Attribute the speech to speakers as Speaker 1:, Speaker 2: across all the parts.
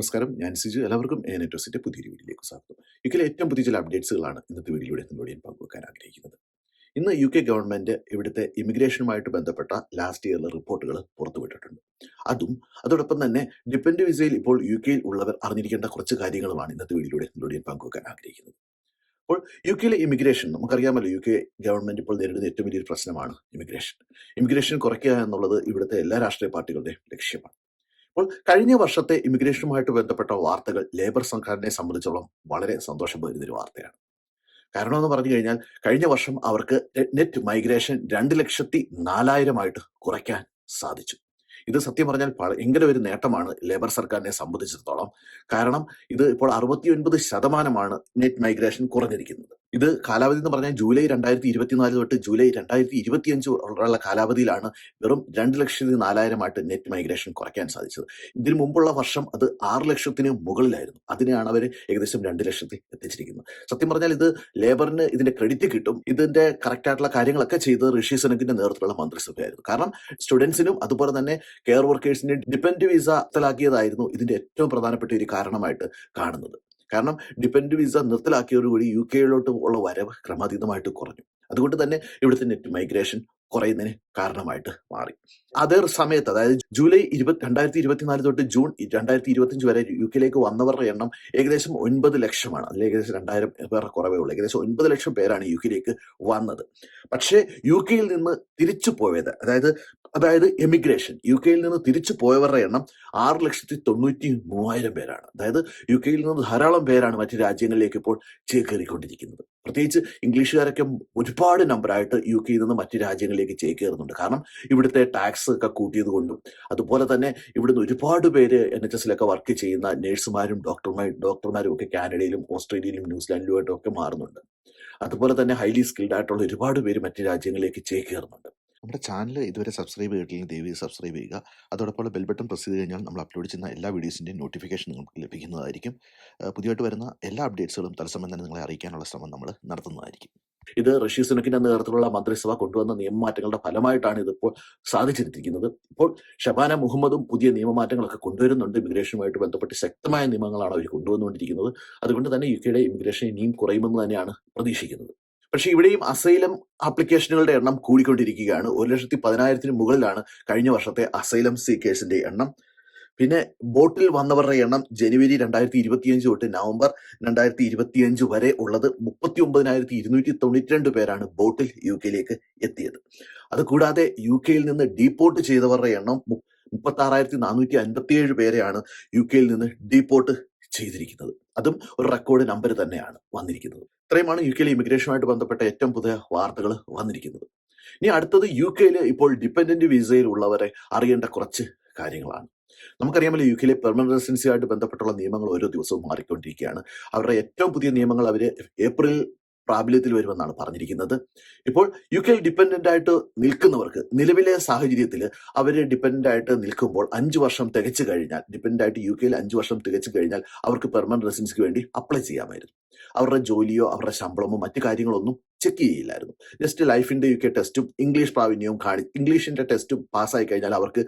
Speaker 1: നമസ്കാരം. ഞാൻ സിജു. എല്ലാവർക്കും എ നെറ്റോസിന്റെ പുതിയൊരു വീഡിയോയിലേക്ക് സ്വാഗതം. യുകെയിലെ ഏറ്റവും പുതിയ ചില അപ്ഡേറ്റ്സുകളാണ് ഇന്നത്തെ വീഡിയോയുടെ നിങ്ങളോട് ഞാൻ പങ്കുവെക്കാൻ ആഗ്രഹിക്കുന്നത്. ഇന്ന് യു കെ ഗവൺമെന്റ് ഇവിടുത്തെ ഇമിഗ്രേഷനുമായിട്ട് ബന്ധപ്പെട്ട ലാസ്റ്റ് ഇയറിലെ റിപ്പോർട്ടുകൾ പുറത്തുവിട്ടിട്ടുണ്ട്. അതും അതോടൊപ്പം തന്നെ ഡിപ്പെൻഡ് വിസയിൽ ഇപ്പോൾ യു കെയിൽ ഉള്ളവർ അറിഞ്ഞിരിക്കേണ്ട കുറച്ച് കാര്യങ്ങളുമാണ് ഇന്നത്തെ വീഡിയോയുടെ നിങ്ങളോട് ഞാൻ പങ്കുവെക്കാൻ ആഗ്രഹിക്കുന്നത്. അപ്പോൾ യു കെയിലെ ഇമിഗ്രേഷൻ നമുക്കറിയാമല്ലോ യു കെ ഗവൺമെന്റ് ഇപ്പോൾ നേരിടുന്ന ഏറ്റവും വലിയൊരു പ്രശ്നമാണ് ഇമിഗ്രേഷൻ. ഇമിഗ്രേഷൻ കുറയ്ക്കുക എന്നുള്ളത് ഇവിടുത്തെ എല്ലാ രാഷ്ട്രീയ പാർട്ടികളുടെയും ലക്ഷ്യമാണ്. അപ്പോൾ കഴിഞ്ഞ വർഷത്തെ ഇമിഗ്രേഷനുമായിട്ട് ബന്ധപ്പെട്ട വാർത്തകൾ ലേബർ സംഘടനയെ സംബന്ധിച്ചോളം വളരെ സന്തോഷം പകരുന്നൊരു വാർത്തയാണ്. കാരണം എന്ന് പറഞ്ഞു കഴിഞ്ഞാൽ കഴിഞ്ഞ വർഷം അവർക്ക് നെറ്റ് മൈഗ്രേഷൻ രണ്ട് ലക്ഷത്തി നാലായിരമായിട്ട് കുറയ്ക്കാൻ സാധിച്ചു. ഇത് സത്യം പറഞ്ഞാൽ ഭയങ്കര ഒരു നേട്ടമാണ് ലേബർ സർക്കാരിനെ സംബന്ധിച്ചിടത്തോളം. കാരണം ഇത് ഇപ്പോൾ അറുപത്തി ഒൻപത് ശതമാനമാണ് നെറ്റ് മൈഗ്രേഷൻ കുറഞ്ഞിരിക്കുന്നത്. ഇത് കാലാവധി എന്ന് പറഞ്ഞാൽ ജൂലൈ രണ്ടായിരത്തി ഇരുപത്തിനാല് തൊട്ട് ജൂലൈ രണ്ടായിരത്തി ഇരുപത്തിയഞ്ച് ഉള്ള കാലാവധിയിലാണ് വെറും രണ്ട് ലക്ഷത്തി നാലായിരമായിട്ട് നെറ്റ് മൈഗ്രേഷൻ കുറയ്ക്കാൻ സാധിച്ചത്. ഇതിനു മുമ്പുള്ള വർഷം അത് ആറ് ലക്ഷത്തിന് മുകളിലായിരുന്നു. അതിനെയാണ് അവർ ഏകദേശം രണ്ട് ലക്ഷത്തിൽ എത്തിച്ചിരിക്കുന്നത്. സത്യം പറഞ്ഞാൽ ഇത് ലേബറിന് ഇതിന്റെ ക്രെഡിറ്റ് കിട്ടും. ഇതിന്റെ കറക്റ്റ് ആയിട്ടുള്ള കാര്യങ്ങളൊക്കെ ചെയ്ത് ഋഷി സുനക്കിന്റെ നേതൃത്വത്തിലുള്ള മന്ത്രിസഭയായിരുന്നു. കാരണം സ്റ്റുഡൻസിനും അതുപോലെ തന്നെ കെയർ വർക്കേഴ്സിനും ഡിപെൻഡ് വിസ തലാക്കിയതായിരുന്നു ഇതിന്റെ ഏറ്റവും പ്രധാനപ്പെട്ട ഒരു കാരണമായിട്ട് കാണുന്നത്. കാരണം ഡിപ്പെൻഡ് വിസ നിർത്തലാക്കിയതോടുകൂടി യു കെയിലോട്ട് ഉള്ള വരവ് ക്രമാതീതമായിട്ട് കുറഞ്ഞു. അതുകൊണ്ട് തന്നെ ഇവിടുത്തെ നെറ്റ് മൈഗ്രേഷൻ കുറയുന്നതിന് കാരണമായിട്ട് മാറി. അതേ സമയത്ത് അതായത് ജൂലൈ ഇരുപത്തി രണ്ടായിരത്തി ഇരുപത്തിനാല് തൊട്ട് ജൂൺ രണ്ടായിരത്തി ഇരുപത്തിയഞ്ച് വരെ യു കെയിലേക്ക് വന്നവരുടെ എണ്ണം ഏകദേശം ഒൻപത് ലക്ഷമാണ്. അതിൽ ഏകദേശം രണ്ടായിരം പേരുടെ കുറവേ ഉള്ളൂ. ഏകദേശം ഒൻപത് ലക്ഷം പേരാണ് യു കെയിലേക്ക് വന്നത്. പക്ഷേ യു കെയിൽ നിന്ന് തിരിച്ചു പോയത് അതായത് അതായത് എമിഗ്രേഷൻ യു കെയിൽ നിന്ന് തിരിച്ചു പോയവരുടെ എണ്ണം ആറ് ലക്ഷത്തി തൊണ്ണൂറ്റി മൂവായിരം പേരാണ്. അതായത് യു കെയിൽ നിന്ന് ധാരാളം പേരാണ് മറ്റ് രാജ്യങ്ങളിലേക്ക് ഇപ്പോൾ ചേക്കേറിക്കൊണ്ടിരിക്കുന്നത്. പ്രത്യേകിച്ച് ഇംഗ്ലീഷുകാരൊക്കെ ഒരുപാട് നമ്പറായിട്ട് യു കെയിൽ നിന്ന് മറ്റ് രാജ്യങ്ങളിലേക്ക് ചേക്കേറുന്നുണ്ട്. കാരണം ഇവിടുത്തെ ടാക്സ് ഒക്കെ കൂട്ടിയത് കൊണ്ടും അതുപോലെ തന്നെ ഇവിടുന്ന് ഒരുപാട് പേര് എൻ എച്ച് എസിലൊക്കെ വർക്ക് ചെയ്യുന്ന നഴ്സുമാരും ഡോക്ടർമാരും ഡോക്ടർമാരും ഒക്കെ കാനഡയിലും ഓസ്ട്രേലിയയിലും ന്യൂസിലാൻഡിലുമായിട്ടും ഒക്കെ മാറുന്നുണ്ട്. അതുപോലെ തന്നെ ഹൈലി സ്കിൽഡ് ആയിട്ടുള്ള ഒരുപാട് പേര് മറ്റു രാജ്യങ്ങളിലേക്ക് ചേക്കേറുന്നുണ്ട്. നമ്മുടെ ചാനൽ ഇതുവരെ സബ്സ്ക്രൈബ് ചെയ്തിട്ടില്ലെങ്കിൽ ദയവ് സബ്സ്ക്രൈബ് ചെയ്യുക. അതോടൊപ്പം ബെൽ ബട്ടൺ പ്രസ് ചെയ്ത് കഴിഞ്ഞാൽ നമ്മൾ അപ്ലോഡ് ചെയ്യുന്ന എല്ലാ വീഡിയോസിന്റെയും നോട്ടിഫിക്കേഷൻ നിങ്ങൾക്ക് ലഭിക്കുന്നതായിരിക്കും. പുതിയതായിട്ട് വരുന്ന എല്ലാ അപ്ഡേറ്റ്സുകളും തത്സമയം തന്നെ നിങ്ങളെ അറിയിക്കാനുള്ള ശ്രമം നമ്മൾ നടത്തുന്നതായിരിക്കും. ഇത് ഋഷി സുനക്കിന്റെ നേതൃത്വത്തിലുള്ള മന്ത്രിസഭ കൊണ്ടുവന്ന നിയമമാറ്റങ്ങളുടെ ഫലമായിട്ടാണ് ഇതിപ്പോൾ സാധിച്ചിരിക്കുന്നത്. ഇപ്പോൾ ഷബാന മുഹമ്മദും പുതിയ നിയമമാറ്റങ്ങളൊക്കെ കൊണ്ടുവരുന്നുണ്ട്. ഇമിഗ്രേഷനുമായിട്ട് ബന്ധപ്പെട്ട് ശക്തമായ നിയമങ്ങളാണ് അവർ കൊണ്ടുവന്നുകൊണ്ടിരിക്കുന്നത്. അതുകൊണ്ട് തന്നെ യു കെയുടെ ഇമിഗ്രേഷൻ ഇനിയും കുറയുമെന്ന് തന്നെയാണ് പ്രതീക്ഷിക്കുന്നത്. പക്ഷേ ഇവിടെയും അസൈലം ആപ്ലിക്കേഷനുകളുടെ എണ്ണം കൂടിക്കൊണ്ടിരിക്കുകയാണ്. ഒരു ലക്ഷത്തി പതിനായിരത്തിന് മുകളിലാണ് കഴിഞ്ഞ വർഷത്തെ അസൈലം സീക്കേഴ്സിന്റെ എണ്ണം. പിന്നെ ബോട്ടിൽ വന്നവരുടെ എണ്ണം ജനുവരി രണ്ടായിരത്തി ഇരുപത്തിയഞ്ച് തൊട്ട് നവംബർ രണ്ടായിരത്തി ഇരുപത്തിയഞ്ച് വരെ ഉള്ളത് മുപ്പത്തി ഒമ്പതിനായിരത്തി ഇരുന്നൂറ്റി തൊണ്ണൂറ്റി രണ്ട് പേരാണ് ബോട്ടിൽ യു കെയിലേക്ക് എത്തിയത്. അതുകൂടാതെ യു കെയിൽ നിന്ന് ഡീപ്പോർട്ട് ചെയ്തവരുടെ എണ്ണം മുപ്പത്തി ആറായിരത്തി നാനൂറ്റി അൻപത്തിയേഴ് പേരെയാണ് യു കെയിൽ നിന്ന് ഡീപ്പോർട്ട് ചെയ്തിരിക്കുന്നത്. അതും ഒരു റെക്കോർഡ് നമ്പർ തന്നെയാണ് വന്നിരിക്കുന്നത്. ഇത്രയുമാണ് യു കെയിലെ ഇമിഗ്രേഷനുമായിട്ട് ബന്ധപ്പെട്ട ഏറ്റവും പുതിയ വാർത്തകൾ വന്നിരിക്കുന്നത്. ഇനി അടുത്തത് യു കെയിൽ ഇപ്പോൾ ഡിപ്പെൻഡന്റ് വിസയിൽ ഉള്ളവരെ അറിയേണ്ട കുറച്ച് കാര്യങ്ങളാണ്. നമുക്കറിയാമല്ലോ യു കെയിലെ പെർമനന്റ് റെസിഡൻസിയായിട്ട് ബന്ധപ്പെട്ടുള്ള നിയമങ്ങൾ ഓരോ ദിവസവും മാറിക്കൊണ്ടിരിക്കുകയാണ്. അവരുടെ ഏറ്റവും പുതിയ നിയമങ്ങൾ അവർ ഏപ്രിൽ പ്രാബല്യത്തിൽ വരുമെന്നാണ് പറഞ്ഞിരിക്കുന്നത്. ഇപ്പോൾ യു കെയിൽ ഡിപ്പെൻഡന്റ് ആയിട്ട് നിൽക്കുന്നവർക്ക് നിലവിലെ സാഹചര്യത്തിൽ അവർ ഡിപ്പെൻഡന്റ് ആയിട്ട് നിൽക്കുമ്പോൾ അഞ്ച് വർഷം തികച്ചു കഴിഞ്ഞാൽ ഡിപ്പെൻഡന്റ് ആയിട്ട് യു കെയിൽ അഞ്ച് വർഷം തികച്ചു കഴിഞ്ഞാൽ അവർക്ക് പെർമനന്റ് റെസിഡൻസിക്ക് വേണ്ടി അപ്ലൈ ചെയ്യാമായിരുന്നു. അവരുടെ ജോലിയോ അവരുടെ ശമ്പളമോ മറ്റു കാര്യങ്ങളൊന്നും ചെക്ക് ചെയ്യില്ലായിരുന്നു. ജസ്റ്റ് ലൈഫിന്റെ യു കെ ടെസ്റ്റും ഇംഗ്ലീഷ് പ്രാവീണ്യവും കാണി ഇംഗ്ലീഷിന്റെ ടെസ്റ്റും പാസ്സായി കഴിഞ്ഞാൽ അവർക്ക്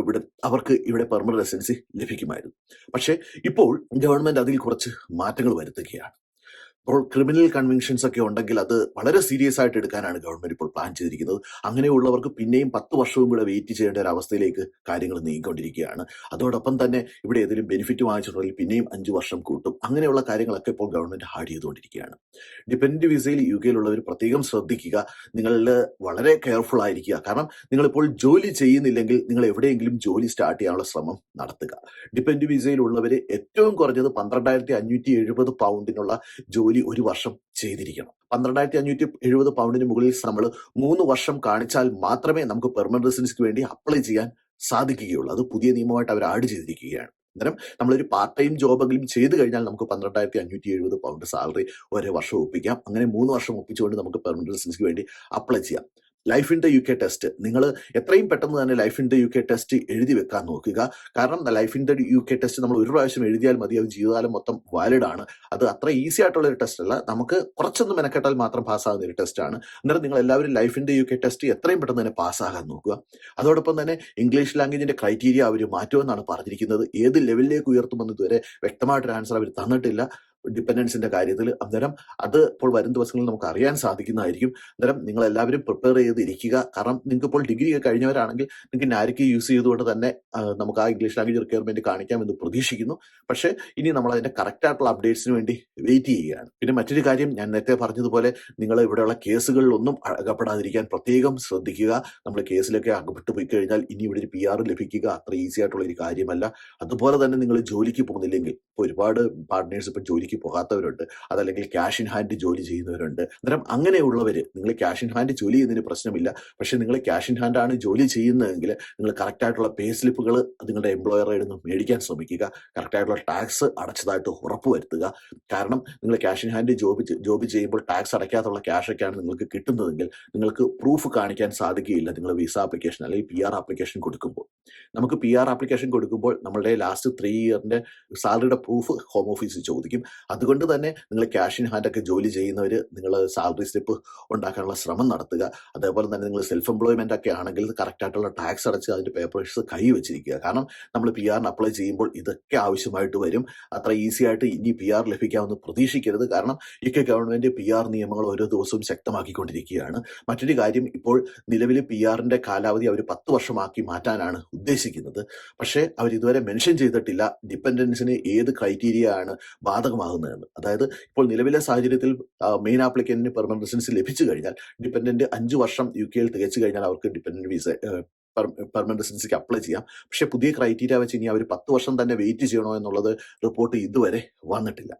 Speaker 1: ഇവിടെ അവർക്ക് ഇവിടെ പെർമനന്റ് റെസിഡൻസി ലഭിക്കുമായിരുന്നു. പക്ഷേ ഇപ്പോൾ ഗവൺമെന്റ് അതിൽ കുറച്ച് മാറ്റങ്ങൾ വരുത്തുകയാണ്. ഇപ്പോൾ ക്രിമിനൽ കൺവെൻഷൻസ് ഒക്കെ ഉണ്ടെങ്കിൽ അത് വളരെ സീരിയസ് ആയിട്ട് എടുക്കാനാണ് ഗവൺമെന്റ് ഇപ്പോൾ പ്ലാൻ ചെയ്തിരിക്കുന്നത്. അങ്ങനെയുള്ളവർക്ക് പിന്നെയും പത്ത് വർഷവും കൂടെ വെയിറ്റ് ചെയ്യേണ്ട ഒരു അവസ്ഥയിലേക്ക് കാര്യങ്ങൾ നീങ്ങിക്കൊണ്ടിരിക്കുകയാണ്. അതോടൊപ്പം തന്നെ ഇവിടെ ഏതെങ്കിലും ബെനിഫിറ്റ് വാങ്ങിച്ചിട്ടുണ്ടെങ്കിൽ പിന്നെയും അഞ്ച് വർഷം കൂട്ടും. അങ്ങനെയുള്ള കാര്യങ്ങളൊക്കെ ഇപ്പോൾ ഗവൺമെന്റ് ഹാഡ് ചെയ്തുകൊണ്ടിരിക്കുകയാണ്. ഡിപെൻഡന്റ് വിസയിൽ യു കെയിലുള്ളവർ പ്രത്യേകം ശ്രദ്ധിക്കുക. നിങ്ങൾ വളരെ കെയർഫുൾ ആയിരിക്കുക. കാരണം നിങ്ങളിപ്പോൾ ജോലി ചെയ്യുന്നില്ലെങ്കിൽ നിങ്ങൾ എവിടെയെങ്കിലും ജോലി സ്റ്റാർട്ട് ചെയ്യാനുള്ള ശ്രമം നടത്തുക. ഡിപെൻഡ് വിസയിലുള്ളവർ ഏറ്റവും കുറഞ്ഞത് പന്ത്രണ്ടായിരത്തി അഞ്ഞൂറ്റി എഴുപത് പൗണ്ടിനുള്ള ജോലി ഒരു വർഷം ചെയ്തിരിക്കണം. പന്ത്രണ്ടായിരത്തി അഞ്ഞൂറ്റി എഴുപത് പൗണ്ടിന് മുകളിൽ നമ്മൾ മൂന്ന് വർഷം കാണിച്ചാൽ മാത്രമേ നമുക്ക് പെർമനന്റ് റെസിഡൻസിക്ക് വേണ്ടി അപ്ലൈ ചെയ്യാൻ സാധിക്കുകയുള്ളൂ. അത് പുതിയ നിയമമായിട്ട് അവർ ആഡ് ചെയ്തിരിക്കുകയാണ്. അന്നേരം നമ്മളൊരു പാർട്ട് ടൈം ജോബെങ്കിലും ചെയ്തു കഴിഞ്ഞാൽ നമുക്ക് പന്ത്രണ്ടായിരത്തി അഞ്ഞൂറ്റി എഴുപത് പൗണ്ട് സാലറി ഒരേ വർഷം ഒപ്പിക്കാം. അങ്ങനെ മൂന്ന് വർഷം ഒപ്പിച്ചുകൊണ്ട് നമുക്ക് പെർമനന്റ് റെസിഡൻസിക്ക് വേണ്ടി അപ്ലൈ ചെയ്യാം. Life in the U K test നിങ്ങൾ എത്രയും പെട്ടെന്ന് തന്നെ life in the U K test എഴുതി വെക്കാൻ നോക്കുക. കാരണം life in the U K test നമ്മൾ ഒരു പ്രാവശ്യം എഴുതിയാൽ മതി. അത് ജീവിതകാലം മൊത്തം വാലിഡ് ആണ്. അത് അത്ര ഈസി ആയിട്ടുള്ള ഒരു ടെസ്റ്റ് അല്ല. നമുക്ക് കുറച്ചൊന്ന് മെനക്കെട്ടാൽ മാത്രം പാസ്സാകുന്ന ഒരു ടെസ്റ്റ് ആണ്. അന്നേരം നിങ്ങൾ എല്ലാവരും life in the U K test എത്രയും പെട്ടെന്ന് തന്നെ പാസ്സാകാൻ നോക്കുക. അതോടൊപ്പം തന്നെ ഇംഗ്ലീഷ് ലാംഗ്വേജിന്റെ ക്രൈറ്റീരിയ അവർ മാറ്റുമെന്നാണ് പറഞ്ഞിരിക്കുന്നത്. ഏത് ലെവലിലേക്ക് ഉയർത്തുമെന്ന് ഇതുവരെ വ്യക്തമായിട്ടൊരു ആൻസർ അവർ തന്നിട്ടില്ല. ഡിപ്പെൻഡൻസിന്റെ കാര്യത്തിൽ അന്നേരം അത് ഇപ്പോൾ വരും ദിവസങ്ങളിൽ നമുക്ക് അറിയാൻ സാധിക്കുന്നതായിരിക്കും. അന്നേരം നിങ്ങൾ എല്ലാവരും പ്രിപ്പയർ ചെയ്തിരിക്കുക. കാരണം നിങ്ങൾക്ക് ഇപ്പോൾ ഡിഗ്രി ഒക്കെ കഴിഞ്ഞവരാണെങ്കിൽ നിങ്ങൾക്ക് നാരിക്ക് യൂസ് ചെയ്തുകൊണ്ട് തന്നെ നമുക്ക് ആ ഇംഗ്ലീഷ് ലാംഗ്വേജ് റിക്വയർമെന്റ് കാണിക്കാമെന്ന് പ്രതീക്ഷിക്കുന്നു. പക്ഷേ ഇനി നമ്മൾ അതിന്റെ കറക്റ്റ് ആയിട്ടുള്ള അപ്ഡേറ്റ്സിന് വേണ്ടി വെയിറ്റ് ചെയ്യുകയാണ്. പിന്നെ മറ്റൊരു കാര്യം ഞാൻ നേരത്തെ പറഞ്ഞതുപോലെ നിങ്ങൾ ഇവിടെയുള്ള കേസുകളിലൊന്നും അകപ്പെടാതിരിക്കാൻ പ്രത്യേകം ശ്രദ്ധിക്കുക. നമ്മൾ കേസിലൊക്കെ അകപ്പെട്ട് പോയി കഴിഞ്ഞാൽ ഇനി ഇവിടെ ഒരു പി ആർ ലഭിക്കുക അത്ര ഈസി ആയിട്ടുള്ള ഒരു കാര്യമല്ല. അതുപോലെ തന്നെ നിങ്ങൾ ജോലിക്ക് പോകുന്നില്ലെങ്കിൽ ഒരുപാട് പാർട്ട്നേഴ്സ് ഇപ്പം ജോലിക്ക് പോകാത്തവരുണ്ട്. അതല്ലെങ്കിൽ ക്യാഷ് ഇൻ ഹാൻഡ് ജോലി ചെയ്യുന്നവരുണ്ട്. അന്നേരം അങ്ങനെയുള്ളവർ നിങ്ങൾ ക്യാഷ് ഇൻ ഹാൻഡ് ജോലി ചെയ്യുന്നതിന് പ്രശ്നമില്ല. പക്ഷേ നിങ്ങൾ ക്യാഷ് ഇൻ ഹാൻഡ് ആണ് ജോലി ചെയ്യുന്നതെങ്കിൽ നിങ്ങൾ കറക്റ്റായിട്ടുള്ള പേ സ്ലിപ്പുകൾ നിങ്ങളുടെ എംപ്ലോയറുടെ നിന്ന് മേടിക്കാൻ ശ്രമിക്കുക. കറക്റ്റായിട്ടുള്ള ടാക്സ് അടച്ചതായിട്ട് ഉറപ്പുവരുത്തുക കാരണം നിങ്ങൾ cash in hand job job ചെയ്യുമ്പോൾ ടാക്സ് അടയ്ക്കാത്തുള്ള ക്യാഷൊക്കെയാണ് നിങ്ങൾക്ക് കിട്ടുന്നതെങ്കിൽ നിങ്ങൾക്ക് പ്രൂഫ് കാണിക്കാൻ സാധിക്കുകയില്ല നിങ്ങൾ വിസ ആപ്ലിക്കേഷൻ അല്ലെങ്കിൽ പി ആർ ആപ്ലിക്കേഷൻ കൊടുക്കുമ്പോൾ. നമുക്ക് പി ആർ ആപ്ലിക്കേഷൻ കൊടുക്കുമ്പോൾ നമ്മളുടെ ലാസ്റ്റ് ത്രീ ഇയറിന്റെ സാലറിയുടെ പ്രൂഫ് ഹോം ഓഫീസിൽ ചോദിക്കും. അതുകൊണ്ട് തന്നെ നിങ്ങൾ ക്യാഷ് ഇൻ ഹാൻഡ് ഒക്കെ ജോലി ചെയ്യുന്നവർ നിങ്ങൾ സാലറി സ്ലിപ്പ് ഉണ്ടാക്കാനുള്ള ശ്രമം നടത്തുക. അതേപോലെ തന്നെ നിങ്ങൾ സെൽഫ് എംപ്ലോയ്മെന്റ് ഒക്കെ ആണെങ്കിൽ കറക്റ്റായിട്ടുള്ള ടാക്സ് അടച്ച് അതിന്റെ പേപ്പേഴ്സ് കൈ വെച്ചിരിക്കുക. കാരണം നമ്മൾ പി ആറിന് അപ്ലൈ ചെയ്യുമ്പോൾ ഇതൊക്കെ ആവശ്യമായിട്ട് വരും. അത്ര ഈസി ആയിട്ട് ഇനി പി ആർ ലഭിക്കാമെന്ന് പ്രതീക്ഷിക്കരുത്. കാരണം ഇക്കെ ഗവൺമെന്റ് പി ആർ നിയമങ്ങൾ ഓരോ ദിവസവും ശക്തമാക്കിക്കൊണ്ടിരിക്കുകയാണ്. മറ്റൊരു കാര്യം ഇപ്പോൾ നിലവിൽ പി ആറിന്റെ കാലാവധി അവർ പത്ത് വർഷമാക്കി മാറ്റാനാണ് ഉദ്ദേശിക്കുന്നത്. പക്ഷേ അവർ ഇതുവരെ മെൻഷൻ ചെയ്തിട്ടില്ല ഡിപ്പെൻഡൻസിന് ഏത് ക്രൈറ്റീരിയ ആണ് ബാധകമാകുന്നതെന്ന് അതായത് ഇപ്പോൾ നിലവിലെ സാഹചര്യത്തിൽ മെയിൻ ആപ്ലിക്കന്റിന് പെർമനന്റ് ലഭിച്ചു കഴിഞ്ഞാൽ ഡിപ്പെൻഡന്റ് അഞ്ച് വർഷം യു കെയിൽ തികച്ചു കഴിഞ്ഞാൽ അവർക്ക് ഡിപ്പെൻഡന്റ് വിസ പെർമനന്റ് റെസിഡൻസിക്ക് അപ്ലൈ ചെയ്യാം. പക്ഷെ പുതിയ ക്രൈറ്റീരിയ വെച്ച് ഇനി അവർ പത്ത് വർഷം തന്നെ വെയിറ്റ് ചെയ്യണോ എന്നുള്ളത് റിപ്പോർട്ട് ഇതുവരെ വന്നിട്ടില്ല.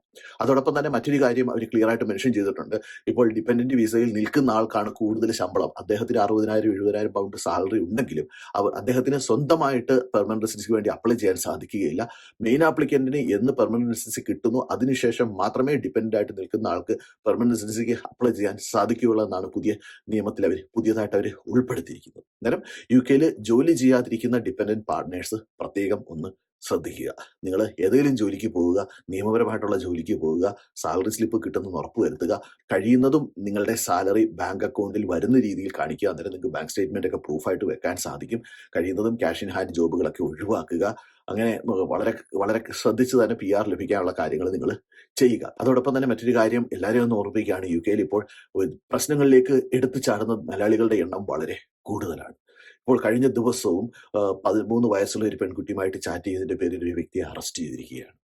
Speaker 1: അതോടൊപ്പം തന്നെ മറ്റൊരു കാര്യം അവർ ക്ലിയർ ആയിട്ട് മെൻഷൻ ചെയ്തിട്ടുണ്ട്. ഇപ്പോൾ ഡിപ്പെൻഡന്റ് വിസയിൽ നിൽക്കുന്ന ആൾക്കാണ് കൂടുതൽ ശമ്പളം. അദ്ദേഹത്തിന് അറുപതിനായിരം എഴുപതിനായിരം പൗണ്ട് സാലറി ഉണ്ടെങ്കിലും അവർ അദ്ദേഹത്തിന് സ്വന്തമായിട്ട് പെർമനന്റ് റെസിഡൻസിക്ക് വേണ്ടി അപ്ലൈ ചെയ്യാൻ സാധിക്കുകയില്ല. മെയിൻ ആപ്ലിക്കന്റിന് എന്ന് പെർമനന്റ് റെസിഡൻസി കിട്ടുന്നു അതിനുശേഷം മാത്രമേ ഡിപ്പെൻഡന്റ് ആയിട്ട് നിൽക്കുന്ന ആൾക്ക് പെർമനന്റ് റെസിഡൻസിക്ക് അപ്ലൈ ചെയ്യാൻ സാധിക്കുകയുള്ളൂ എന്നാണ് പുതിയ നിയമത്തിൽ അവർ പുതിയതായിട്ട് അവർ ഉൾപ്പെടുത്തിയിരിക്കുന്നത്. അന്നേരം യു കെയിൽ ജോലി ചെയ്യാതിരിക്കുന്ന ഡിപ്പെൻഡന്റ് പാർട്ട്നേഴ്സ് പ്രത്യേകം ഒന്ന് ശ്രദ്ധിക്കുക. നിങ്ങൾ ഏതെങ്കിലും ജോലിക്ക് പോവുക നിയമപരമായിട്ടുള്ള ജോലിക്ക് പോവുക സാലറി സ്ലിപ്പ് കിട്ടുമെന്ന് ഉറപ്പുവരുത്തുക കഴിയുന്നതും നിങ്ങളുടെ സാലറി ബാങ്ക് അക്കൗണ്ടിൽ വരുന്ന രീതിയിൽ കാണിക്കുക അന്നേരം നിങ്ങൾക്ക് ബാങ്ക് സ്റ്റേറ്റ്മെന്റ് ഒക്കെ പ്രൂഫായിട്ട് വെക്കാൻ സാധിക്കും. കഴിയുന്നതും ക്യാഷ് ഇൻ ഹാൻഡ് ജോബുകളൊക്കെ ഒഴിവാക്കുക. അങ്ങനെ വളരെ വളരെ ശ്രദ്ധിച്ച് തന്നെ പി ആർ ലഭിക്കാനുള്ള കാര്യങ്ങൾ നിങ്ങൾ ചെയ്യുക. അതോടൊപ്പം തന്നെ മറ്റൊരു കാര്യം എല്ലാവരെയും ഒന്ന് ഓർമ്മിപ്പിക്കുകയാണ് യു കെയിൽ ഇപ്പോൾ പ്രശ്നങ്ങളിലേക്ക് എടുത്തു ചാടുന്ന മലയാളികളുടെ എണ്ണം വളരെ കൂടുതലാണ്. ഇപ്പോൾ കഴിഞ്ഞ ദിവസവും പതിമൂന്ന് വയസ്സുള്ള ഒരു പെൺകുട്ടിയുമായിട്ട് ചാറ്റ് ചെയ്തതിന്റെ പേരിൽ ഒരു വ്യക്തിയെ അറസ്റ്റ് ചെയ്തിരിക്കുകയാണ്.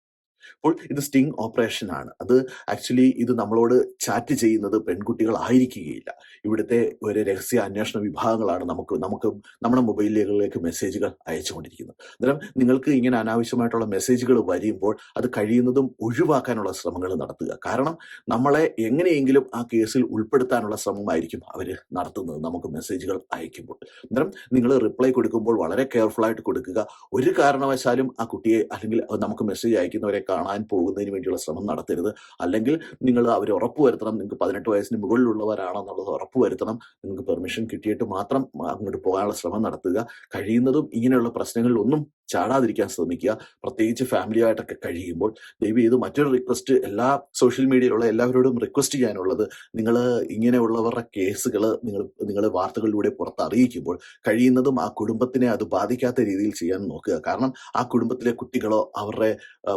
Speaker 1: അപ്പോൾ ഇത് സ്റ്റിംഗ് ഓപ്പറേഷൻ ആണ്. അത് ആക്ച്വലി ഇത് നമ്മളോട് ചാറ്റ് ചെയ്യുന്നത് പെൺകുട്ടികളായിരിക്കുകയില്ല. ഇവിടുത്തെ ഒരു രഹസ്യ അന്വേഷണ വിഭാഗങ്ങളാണ് നമുക്ക് നമുക്ക് നമ്മുടെ മൊബൈലുകളിലേക്ക് മെസ്സേജുകൾ അയച്ചുകൊണ്ടിരിക്കുന്നത്. അന്നേരം നിങ്ങൾക്ക് ഇങ്ങനെ അനാവശ്യമായിട്ടുള്ള മെസ്സേജുകൾ വരുമ്പോൾ അത് കഴിയുന്നതും ഒഴിവാക്കാനുള്ള ശ്രമങ്ങൾ നടത്തുക. കാരണം നമ്മളെ എങ്ങനെയെങ്കിലും ആ കേസിൽ ഉൾപ്പെടുത്താനുള്ള ശ്രമമായിരിക്കും അവർ നടത്തുന്നത് നമുക്ക് മെസ്സേജുകൾ അയക്കുമ്പോൾ. അന്നേരം നിങ്ങൾ റിപ്ലൈ കൊടുക്കുമ്പോൾ വളരെ കെയർഫുൾ ആയിട്ട് കൊടുക്കുക. ഒരു കാരണവശാലും ആ കുട്ടിയെ അല്ലെങ്കിൽ നമുക്ക് മെസ്സേജ് അയക്കുന്നവരെ കാണാൻ പോകുന്നതിന് വേണ്ടിയുള്ള ശ്രമം നടത്തരുത്. അല്ലെങ്കിൽ നിങ്ങൾ അവർ ഉറപ്പുവരുത്തണം നിങ്ങൾക്ക് പതിനെട്ട് വയസ്സിന് മുകളിലുള്ളവരാണെന്നുള്ളത് ഉറപ്പുവരുത്തണം നിങ്ങൾക്ക് പെർമിഷൻ കിട്ടിയിട്ട് മാത്രം അങ്ങോട്ട് പോകാനുള്ള ശ്രമം നടത്തുക. കഴിയുന്നതും ഇങ്ങനെയുള്ള പ്രശ്നങ്ങളിലൊന്നും ചാടാതിരിക്കാൻ ശ്രമിക്കുക. പ്രത്യേകിച്ച് ഫാമിലിയായിട്ടൊക്കെ കഴിയുമ്പോൾ ദയവ് ചെയ്ത് മറ്റൊരു റിക്വസ്റ്റ് എല്ലാ സോഷ്യൽ മീഡിയയിലുള്ള എല്ലാവരോടും റിക്വസ്റ്റ് ചെയ്യാനുള്ളത് നിങ്ങൾ ഇങ്ങനെയുള്ളവരുടെ കേസുകൾ നിങ്ങൾ നിങ്ങൾ വാർത്തകളിലൂടെ പുറത്ത് അറിയിക്കുമ്പോൾ കഴിയുന്നതും ആ കുടുംബത്തിനെ അത് ബാധിക്കാത്ത രീതിയിൽ ചെയ്യാൻ നോക്കുക. കാരണം ആ കുടുംബത്തിലെ കുട്ടികളോ അവരുടെ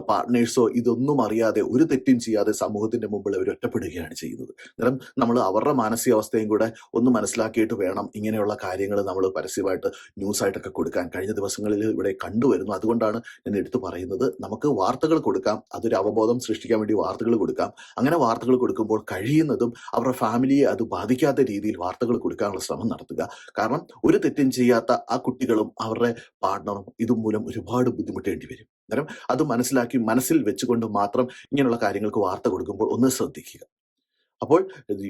Speaker 1: പാർട്ട്നേഴ്സോ ഇതൊന്നും അറിയാതെ ഒരു തെറ്റും ചെയ്യാതെ സമൂഹത്തിന്റെ മുമ്പിൽ അവർ ഒറ്റപ്പെടുകയാണ് ചെയ്യുന്നത്. അന്നേരം നമ്മൾ അവരുടെ മാനസികാവസ്ഥയും കൂടെ ഒന്ന് മനസ്സിലാക്കിയിട്ട് വേണം ഇങ്ങനെയുള്ള കാര്യങ്ങൾ നമ്മൾ പരസ്യമായിട്ട് ന്യൂസ് ആയിട്ടൊക്കെ കൊടുക്കാൻ. കഴിഞ്ഞ ദിവസങ്ങളിൽ ഇവിടെ കണ്ടുവരുന്നു. അതുകൊണ്ടാണ് ഞാൻ എടുത്തു പറയുന്നത്. നമുക്ക് വാർത്തകൾ കൊടുക്കാം. അതൊരു അവബോധം സൃഷ്ടിക്കാൻ വേണ്ടി വാർത്തകൾ കൊടുക്കാം. അങ്ങനെ വാർത്തകൾ കൊടുക്കുമ്പോൾ കഴിയുന്നതും അവരുടെ ഫാമിലിയെ അത് ബാധിക്കാത്ത രീതിയിൽ വാർത്തകൾ കൊടുക്കാനുള്ള ശ്രമം നടത്തുക. കാരണം ഒരു തെറ്റും ചെയ്യാത്ത ആ കുട്ടികളും അവരുടെ പാർട്ട്ണറും ഇതുമൂലം ഒരുപാട് ബുദ്ധിമുട്ടേണ്ടി വരും. അന്നേരം അത് മനസ്സിലാക്കി മനസ്സിൽ വെച്ചുകൊണ്ട് മാത്രം ഇങ്ങനെയുള്ള കാര്യങ്ങൾക്ക് വാർത്ത കൊടുക്കുമ്പോൾ ഒന്ന് ശ്രദ്ധിക്കുക. അപ്പോൾ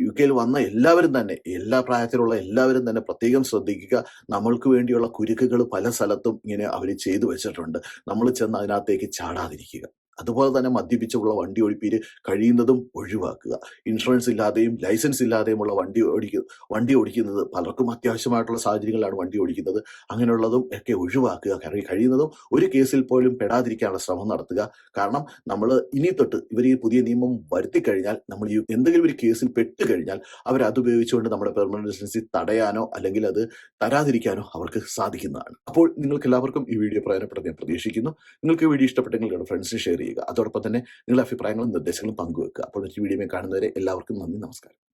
Speaker 1: യു കെയിൽ വന്ന എല്ലാവരും തന്നെ എല്ലാ പ്രായത്തിലുള്ള എല്ലാവരും തന്നെ പ്രത്യേകം ശ്രദ്ധിക്കുക. നമ്മൾക്ക് വേണ്ടിയുള്ള കുരുക്കുകൾ പല സ്ഥലത്തും ഇങ്ങനെ അവർ ചെയ്തു വെച്ചിട്ടുണ്ട്. നമ്മൾ ചെന്ന് അതിനകത്തേക്ക് ചാടാതിരിക്കുക. അതുപോലെ തന്നെ മദ്യപിച്ചുള്ള വണ്ടി ഓടിപ്പീര് കഴിയുന്നതും ഒഴിവാക്കുക. ഇൻഷുറൻസ് ഇല്ലാതെയും ലൈസൻസ് ഇല്ലാതെയുമുള്ള വണ്ടി ഓടിക്കുക വണ്ടി ഓടിക്കുന്നത് പലർക്കും അത്യാവശ്യമായിട്ടുള്ള സാഹചര്യങ്ങളാണ് വണ്ടി ഓടിക്കുന്നത്. അങ്ങനെയുള്ളതും ഒക്കെ ഒഴിവാക്കുക. കാരണം കഴിയുന്നതും ഒരു കേസിൽ പോലും പെടാതിരിക്കാനുള്ള ശ്രമം നടത്തുക. കാരണം നമ്മൾ ഇനി തൊട്ട് ഇവർ ഈ പുതിയ നിയമം വരുത്തി കഴിഞ്ഞാൽ നമ്മൾ ഈ എന്തെങ്കിലും ഒരു കേസിൽ പെട്ട് കഴിഞ്ഞാൽ അവർ അത് ഉപയോഗിച്ചുകൊണ്ട് നമ്മുടെ പെർമനന്റ് റെസിഡൻസി തടയാനോ അല്ലെങ്കിൽ അത് തരാതിരിക്കാനോ അവർക്ക് സാധിക്കുന്നതാണ്. അപ്പോൾ നിങ്ങൾക്ക് എല്ലാവർക്കും ഈ വീഡിയോ പ്രയോജനപ്പെടുന്ന ഞാൻ പ്രതീക്ഷിക്കുന്നു. നിങ്ങൾക്ക് ഈ വീഡിയോ ഇഷ്ടപ്പെട്ടെങ്കിൽ ഫ്രണ്ട്സിന് ഷെയർ ചെയ്യുക. അതോടൊപ്പം തന്നെ നിങ്ങളുടെ അഭിപ്രായങ്ങളും നിർദ്ദേശങ്ങളും പങ്കുവെക്കുക. അപ്പോൾ ഒരു വീഡിയോ കാണുന്നവരെ എല്ലാവർക്കും നന്ദി നമസ്കാരം.